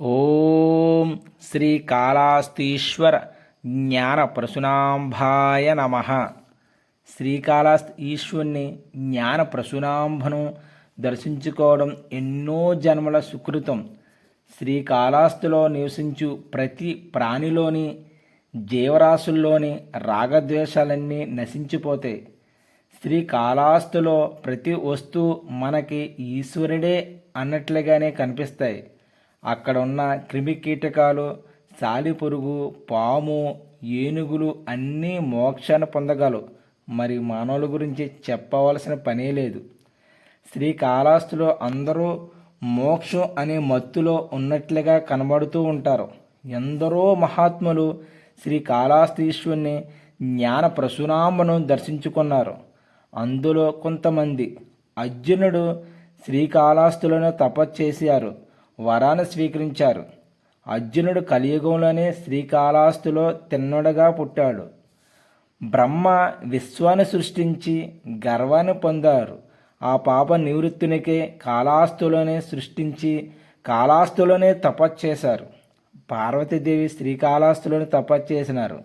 ఓం శ్రీ కాళాస్తీశ్వర జ్ఞాన ప్రసునాంభాయ నమ. శ్రీకాళహస్తి ఈశ్వరుని జ్ఞాన ప్రసునాంభను దర్శించుకోవడం ఎన్నో జన్మల సుకృతం. శ్రీకాళాస్తిలో నివసించు ప్రతి ప్రాణిలోని జీవరాశుల్లోని రాగద్వేషాలన్నీ నశించిపోతాయి శ్రీకాళహస్తిలో ప్రతి వస్తువు మనకి ఈశ్వరుడే అన్నట్లుగానే కనిపిస్తాయి. అక్కడ ఉన్న క్రిమి కీటకాలు సాలిపురుగు పాము ఏనుగులు అన్నీ మోక్షాన్ని పొందగలవు. మరి మానవుల గురించి చెప్పవలసిన పనే లేదు. శ్రీకాళహస్తిలో అందరూ మోక్షం అనే మత్తులో ఉన్నట్లుగా కనబడుతూ ఉంటారు. ఎందరో మహాత్ములు శ్రీకాళహస్తీశ్వరుని జ్ఞాన ప్రసునాంబను దర్శించుకున్నారు. అందులో కొంతమంది అర్జునుడు శ్రీకాళహస్తులను తపస్సు చేశారు. వరాన్ని స్వీకరించారు. అర్జునుడు కలియుగంలోనే శ్రీకాళాస్తులో తిన్నడుగా పుట్టాడు. బ్రహ్మ విశ్వాన్ని సృష్టించి గర్వాన్ని పొందారు. ఆ పాప నివృత్తునికే కాళాస్తులోనే సృష్టించి కాళాస్తులోనే తపస్సు చేశారు. పార్వతీదేవి శ్రీకాళాస్తులోనే తపస్సు చేసినారు.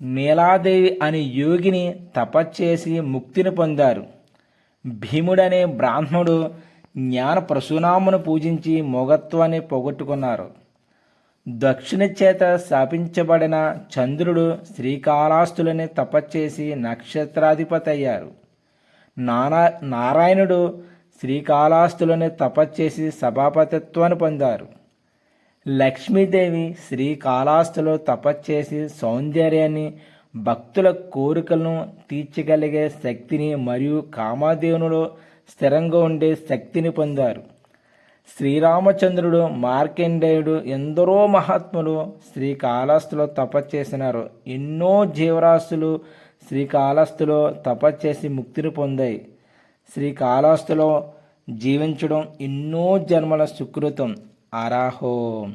నీలాదేవి అనే యోగిని తపస్సు చేసి ముక్తిని పొందారు. భీముడనే బ్రాహ్మణుడు జ్ఞాన పరశునామును పూజించి మొగత్వాన్ని పోగొట్టుకున్నారు. దక్షిణ చేత స్థాపించబడిన చంద్రుడు శ్రీకాళాస్తులని తపస్చేసి నక్షత్రాధిపతి అయ్యారు. నానా నారాయణుడు శ్రీకాళాస్తులని తపస్చేసి సభాపతిత్వాన్ని పొందారు. లక్ష్మీదేవి శ్రీకాళాస్తులో తపస్చేసి సౌందర్యాన్ని భక్తుల కోరికలను తీర్చగలిగే శక్తిని మరియు కామాదేవునిలో స్థిరంగా ఉండే శక్తిని పొందారు. శ్రీరామచంద్రుడు మార్కండేయుడు ఎందరో మహాత్ములు శ్రీకాళహస్తిలో తపస్సు చేసినారు. ఎన్నో జీవరాశులు శ్రీకాళహస్తిలో తపస్సు చేసి ముక్తిని పొందాయి. శ్రీకాళహస్తిలో జీవించడం ఎన్నో జన్మల సుకృతం. అరాహోం!